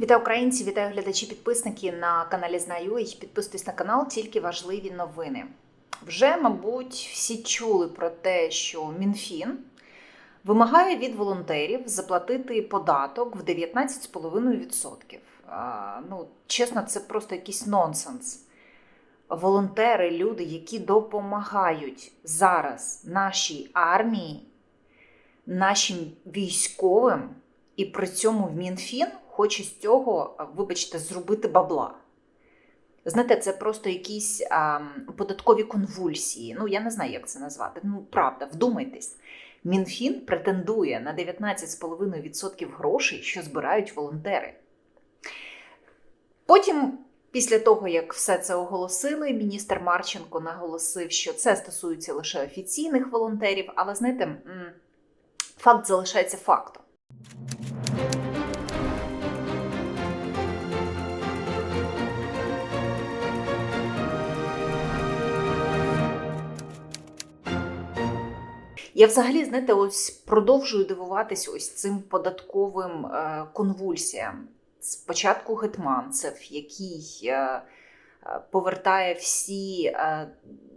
Вітаю українці, вітаю глядачі, підписники на каналі Знаю. І підписуйтесь на канал, тільки важливі новини. Вже, мабуть, всі чули про те, що МінФін вимагає від волонтерів заплатити податок в 19,5%. Ну, чесно, це просто якийсь нонсенс. Волонтери, люди, які допомагають зараз нашій армії, нашим військовим, і при цьому в МінФін хоче з цього, вибачте, зробити бабла. Знаєте, це просто якісь а, податкові конвульсії. Ну, я не знаю, як це назвати. Ну, правда, вдумайтесь. Мінфін претендує на 19,5% грошей, що збирають волонтери. Потім, після того, як все це оголосили, міністр Марченко наголосив, що це стосується лише офіційних волонтерів, але знаєте, факт залишається фактом. Я взагалі, знаєте, ось продовжую дивуватись ось цим податковим е, конвульсіям. Спочатку Гетманцев, який е, е, повертає всі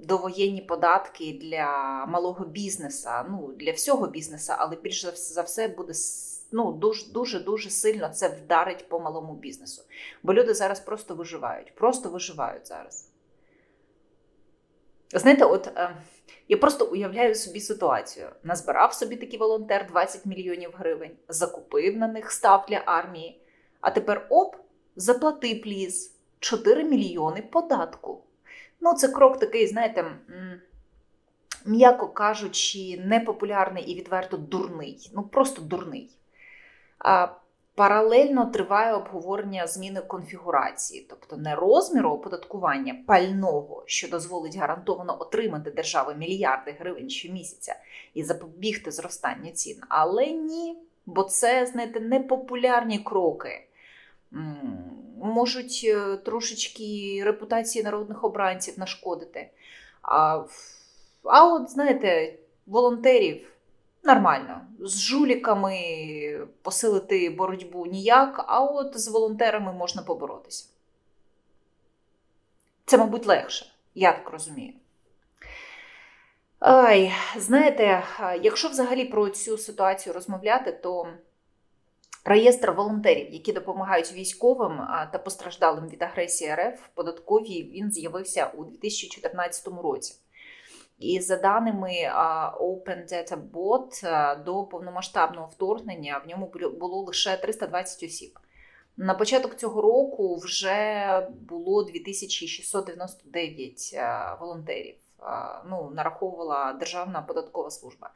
довоєнні податки для малого бізнесу, ну для всього бізнесу, але більш за все буде ну, дуже дуже сильно це вдарить по малому бізнесу. Бо люди зараз просто виживають, просто виживають зараз. Знаєте, от я просто уявляю собі ситуацію. Назбирав собі такий волонтер 20 мільйонів гривень, закупив на них став для армії, а тепер оп, заплати пліз 4 мільйони податку. Ну, це крок такий, знаєте, м'яко кажучи, непопулярний і відверто дурний. Ну, просто дурний. Паралельно триває обговорення зміни конфігурації, тобто не розміру оподаткування пального, що дозволить гарантовано отримати держави мільярди гривень щомісяця і запобігти зростанню цін. Але ні, бо це, знаєте, непопулярні кроки. Можуть е, трошечки репутації народних обранців нашкодити. А, а от, знаєте, волонтерів нормально. З жуліками посилити боротьбу ніяк, а от з волонтерами можна поборотися. Це, мабуть, легше, я так розумію. Ай, знаєте, якщо взагалі про цю ситуацію розмовляти, то реєстр волонтерів, які допомагають військовим та постраждалим від агресії РФ податковій, він з'явився у 2014 році. І за даними Open Data Bot, до повномасштабного вторгнення в ньому було- лише 320 осіб. На початок цього року вже було 2699 а, волонтерів. Ну, нараховувала Державна податкова служба.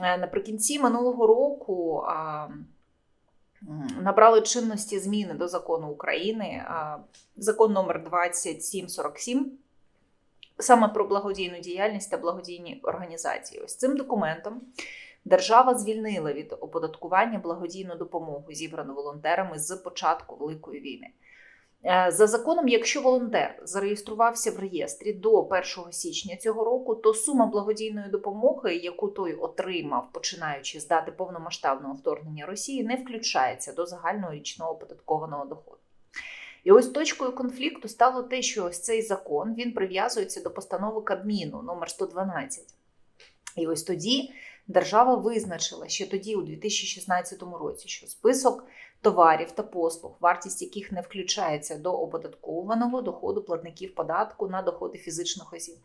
Е, Наприкінці минулого року набрали чинності зміни до закону України. Закон номер 2747 саме про благодійну діяльність та благодійні організації. Ось цим документом держава звільнила від оподаткування благодійну допомогу, зібрану волонтерами з початку Великої війни. Е, За законом, якщо волонтер зареєструвався в реєстрі до 1 січня цього року, то сума благодійної допомоги, яку той отримав, починаючи з дати повномасштабного вторгнення Росії, не включається до загального річного оподаткованого доходу. І ось точкою конфлікту стало те, що ось цей закон він прив'язується до постанови Кабміну номер 112. І ось тоді держава визначила ще тоді, у 2016 році, що список товарів та послуг, вартість яких не включається до оподаткованого доходу платників податку на доходи фізичних осіб.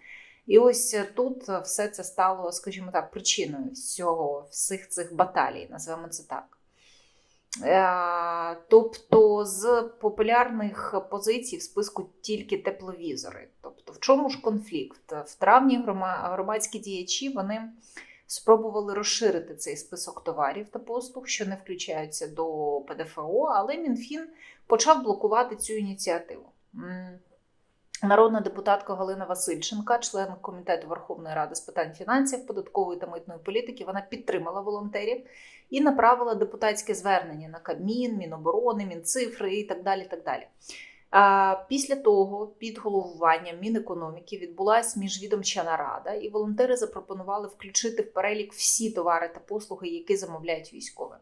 І ось тут все це стало, скажімо так, причиною всього всіх цих баталій, називаємо це так. Е, Тобто з популярних позицій в списку тільки тепловізори. Тобто, в чому ж конфлікт? В травні громадські діячі вони спробували розширити цей список товарів та послуг, що не включаються до ПДФО, але МінФін почав блокувати цю ініціативу. Народна депутатка Галина Васильченка, член комітету Верховної Ради з питань фінансів, податкової та митної політики, вона підтримала волонтерів і направила депутатське звернення на Кабмін, Міноборони, Мінцифри і так далі. Так далі. Після того, під головуванням Мінекономіки, відбулася міжвідомча нарада, і волонтери запропонували включити в перелік всі товари та послуги, які замовляють військові.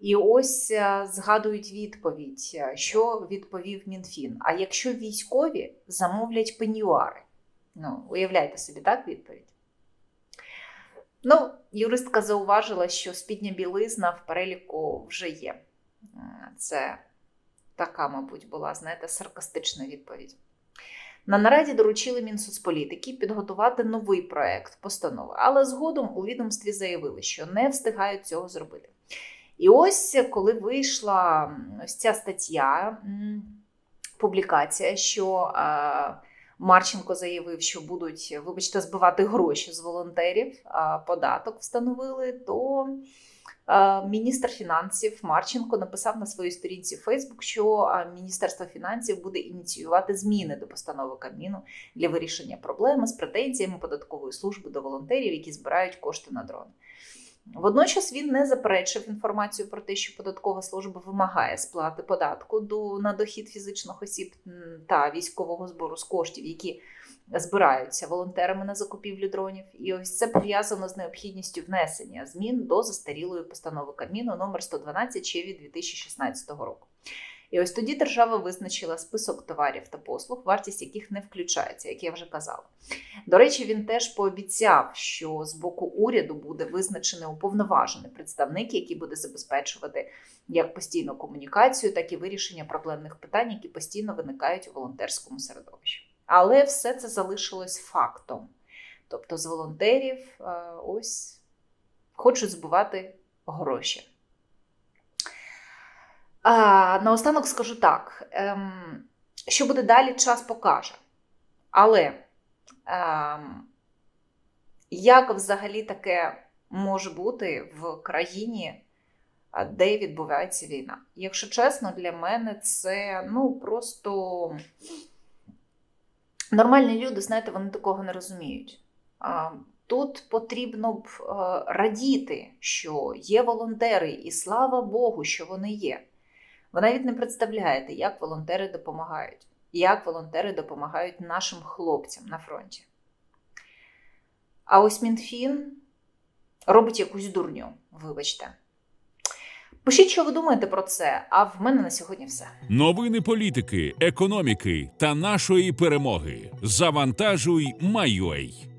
І ось е, згадують відповідь, е, що відповів Мінфін. А якщо військові замовлять пенюари? Ну, уявляйте собі, так відповідь? Ну, юристка зауважила, що спідня білизна в переліку вже є. Е, Це така, мабуть, була, знаєте, саркастична відповідь. На нараді доручили Мінсоцполітики підготувати новий проект постанови, але згодом у відомстві заявили, що не встигають цього зробити. І ось коли вийшла ось ця стаття, публікація, що е, Марченко заявив, що будуть, вибачте, збивати гроші з волонтерів, податок встановили, то е, міністр фінансів Марченко написав на своїй сторінці Фейсбук, що е, Міністерство фінансів буде ініціювати зміни до постанови Кабміну для вирішення проблеми з претензіями податкової служби до волонтерів, які збирають кошти на дрони. Водночас він не заперечив інформацію про те, що податкова служба вимагає сплати податку до, на дохід фізичних осіб та військового збору з коштів, які збираються волонтерами на закупівлю дронів. І ось це пов'язано з необхідністю внесення змін до застарілої постанови Кабміну номер 112 ще від 2016 року. І ось тоді держава визначила список товарів та послуг, вартість яких не включається, як я вже казала. До речі, він теж пообіцяв, що з боку уряду буде визначений уповноважений представник, який буде забезпечувати як постійну комунікацію, так і вирішення проблемних питань, які постійно виникають у волонтерському середовищі. Але все це залишилось фактом. Тобто з волонтерів е, ось хочуть збивати гроші. А, наостанок скажу так: ем, що буде далі, час покаже. Але ем, як взагалі таке може бути в країні, де відбувається війна? Якщо чесно, для мене це ну просто нормальні люди, знаєте, вони такого не розуміють. Тут потрібно б е, радіти, що є волонтери, і слава Богу, що вони є. Ви навіть не представляєте, як волонтери допомагають, як волонтери допомагають нашим хлопцям на фронті. А ось Мінфін робить якусь дурню, вибачте. Пишіть, що ви думаєте про це, а в мене на сьогодні все. Новини політики, економіки та нашої перемоги. Завантажуй, Майой.